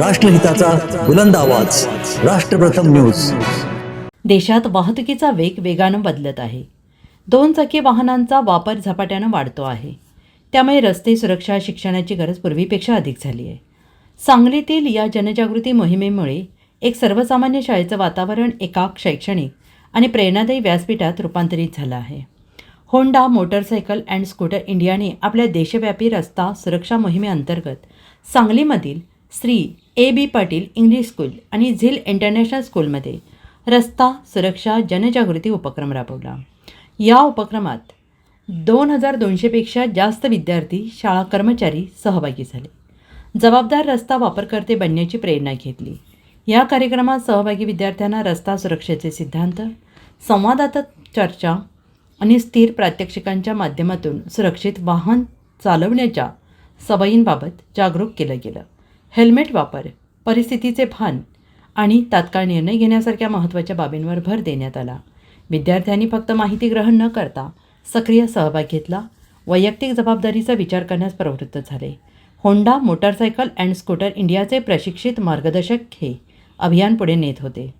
राष्ट्रहिताचा बुलंद आवाज. राष्ट्रप्रथम न्यूज. देशात वाहतुकीचा वेग वेगानं बदलत आहे. दोन चाकी वाहनांचा वापर झपाट्यानं वाढतो आहे. त्यामुळे रस्ते सुरक्षा शिक्षणाची गरज पूर्वीपेक्षा अधिक झाली आहे. सांगलीतील या जनजागृती मोहिमेमुळे एक सर्वसामान्य शाळेचं वातावरण एका शैक्षणिक आणि प्रेरणादायी व्यासपीठात रूपांतरित झालं आहे. होंडा मोटरसायकल अँड स्कूटर इंडियाने आपल्या देशव्यापी रस्ता सुरक्षा मोहिमेअंतर्गत सांगलीमधील Shri A B Patil English school आणि झिल इंटरनॅशनल स्कूलमध्ये रस्ता सुरक्षा जनजागृती उपक्रम राबवला. या उपक्रमात दोन हजार दोनशेपेक्षा जास्त विद्यार्थी शाळा कर्मचारी सहभागी झाले. जबाबदार रस्ता वापरकर्ते बनण्याची प्रेरणा घेतली. या कार्यक्रमात सहभागी विद्यार्थ्यांना रस्ता सुरक्षेचे सिद्धांत संवादात्मक चर्चा आणि स्थिर प्रात्यक्षिकांच्या माध्यमातून सुरक्षित वाहन चालवण्याच्या सवयींबाबत जागरूक केलं गेलं. हेल्मेट वापर परिस्थितीचे भान आणि तात्काळ निर्णय घेण्यासारख्या महत्त्वाच्या बाबींवर भर देण्यात आला. विद्यार्थ्यांनी फक्त माहिती ग्रहण न करता सक्रिय सहभाग घेतला. वैयक्तिक जबाबदारीचा विचार करण्यास प्रवृत्त झाले. होंडा मोटारसायकल अँड स्कूटर इंडियाचे प्रशिक्षित मार्गदर्शक हे अभियान पुढे नेत होते.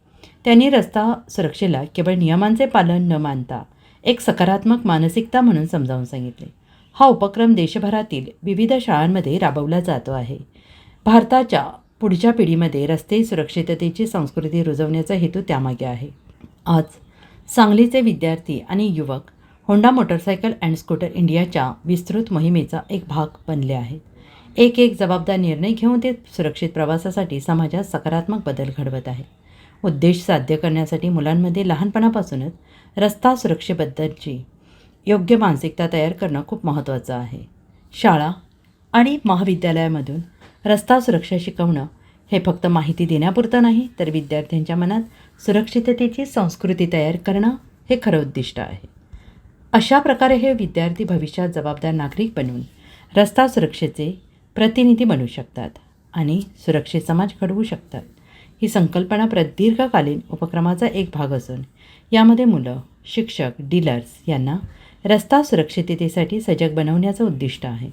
त्यांनी रस्ता सुरक्षेला केवळ नियमांचे पालन न मानता एक सकारात्मक मानसिकता म्हणून समजावून सांगितले. हा उपक्रम देशभरातील विविध शाळांमध्ये राबवला जातो आहे. भारताच्या पुढच्या पिढीमध्ये रस्ते सुरक्षिततेची संस्कृती रुजवण्याचा हेतू त्यामागे आहे. आज सांगलीचे विद्यार्थी आणि युवक होंडा मोटरसायकल अँड स्कूटर इंडियाच्या विस्तृत मोहिमेचा एक भाग बनले आहेत. एक एक जबाबदार निर्णय घेऊन ते सुरक्षित प्रवासासाठी समाजात सकारात्मक बदल घडवत आहे उद्देश साध्य करण्यासाठी मुलांमध्ये लहानपणापासूनच रस्ता सुरक्षेबद्दलची योग्य मानसिकता तयार करणं खूप महत्त्वाचं आहे. शाळा आणि महाविद्यालयामधून रस्ता सुरक्षा शिकवणं. हे फक्त माहिती देण्यापुरतं नाही तर विद्यार्थ्यांच्या मनात सुरक्षिततेची संस्कृती तयार करणं हे खरं उद्दिष्ट आहे. अशा प्रकारे हे विद्यार्थी भविष्यात जबाबदार नागरिक बनून रस्ता सुरक्षेचे प्रतिनिधी बनू शकतात आणि सुरक्षित समाज घडवू शकतात. ही संकल्पना प्रदीर्घकालीन उपक्रमाचा एक भाग असून यामध्ये मुलं शिक्षक डीलर्स यांना रस्ता सुरक्षिततेसाठी सजग बनवण्याचं उद्दिष्ट आहे.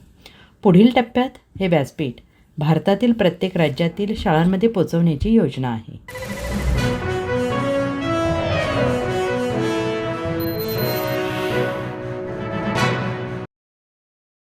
पुढील टप्प्यात हे व्यासपीठ भारतातील प्रत्येक राज्यातील शाळांमध्ये पोचवण्याची योजना आहे.